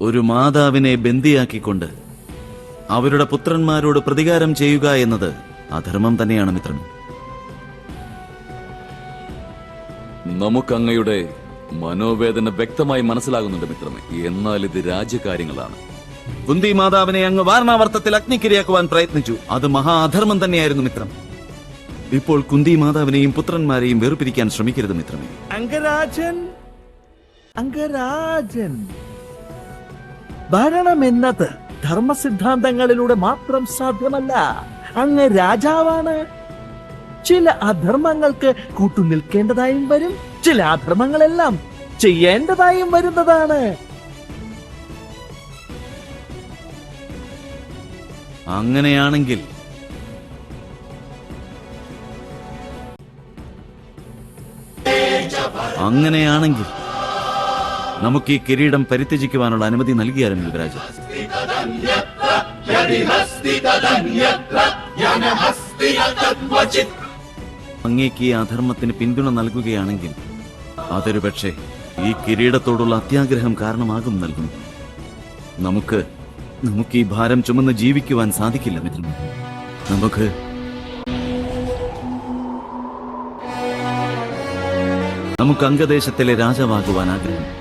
ഒരു മാതാവിനെ ബന്ദിയാക്കിക്കൊണ്ട് അവരുടെ പുത്രന്മാരോട് പ്രതികാരം ചെയ്യുക എന്നത് അധർമ്മം തന്നെയാണ് മിത്രൻ. നമുക്ക് അങ്ങയുടെ മനോവേദന വ്യക്തമായി മനസ്സിലാകുന്നുണ്ട് മിത്രമേ. എന്നാൽ ഇത് രാജ്യകാര്യങ്ങളാണ് കുന്തി മാതാവിനെ അങ്ങ് വാരണാവർത്തത്തിൽ അഗ്നിക്കിരയാക്കുവാൻ പ്രയത്നിച്ചു. അത് മഹാ അധർമ്മം തന്നെയായിരുന്നു മിത്രം. ഇപ്പോൾ കുന്തി മാതാവിനെയും പുത്രന്മാരെയും വേർപിരിക്കാൻ ശ്രമിക്കരുത് മിത്രമേ. അംഗരാജൻ അംഗരാജൻ. ഭരണം എന്നത് ധർമ്മസിദ്ധാന്തങ്ങളിലൂടെ മാത്രം സാധ്യമല്ല. അങ്ങ് രാജാവാണ്. ചില അധർമ്മങ്ങൾക്ക് കൂട്ടുനിൽക്കേണ്ടതായും വരും. ചില അധർമ്മങ്ങളെല്ലാം ചെയ്യേണ്ടതായും വരുന്നതാണ്. അങ്ങനെയാണെങ്കിൽ അങ്ങനെയാണെങ്കിൽ നമുക്ക് ഈ കിരീടം പരിത്യജിക്കുവാനുള്ള അനുമതി നൽകിയാലും യുവരാജ. അങ്ങേക്ക് ഈ അധർമ്മത്തിന് പിന്തുണ നൽകുകയാണെങ്കിൽ അതൊരു പക്ഷേ ഈ കിരീടത്തോടുള്ള അത്യാഗ്രഹം കാരണമാകും നൽകും. നമുക്ക് നമുക്ക് ഈ ഭാരം ചുമന്ന് ജീവിക്കുവാൻ സാധിക്കില്ല മിത്രം നമുക്ക് നമുക്ക് അംഗദേശത്തിലെ രാജാവാകുവാൻ ആഗ്രഹം.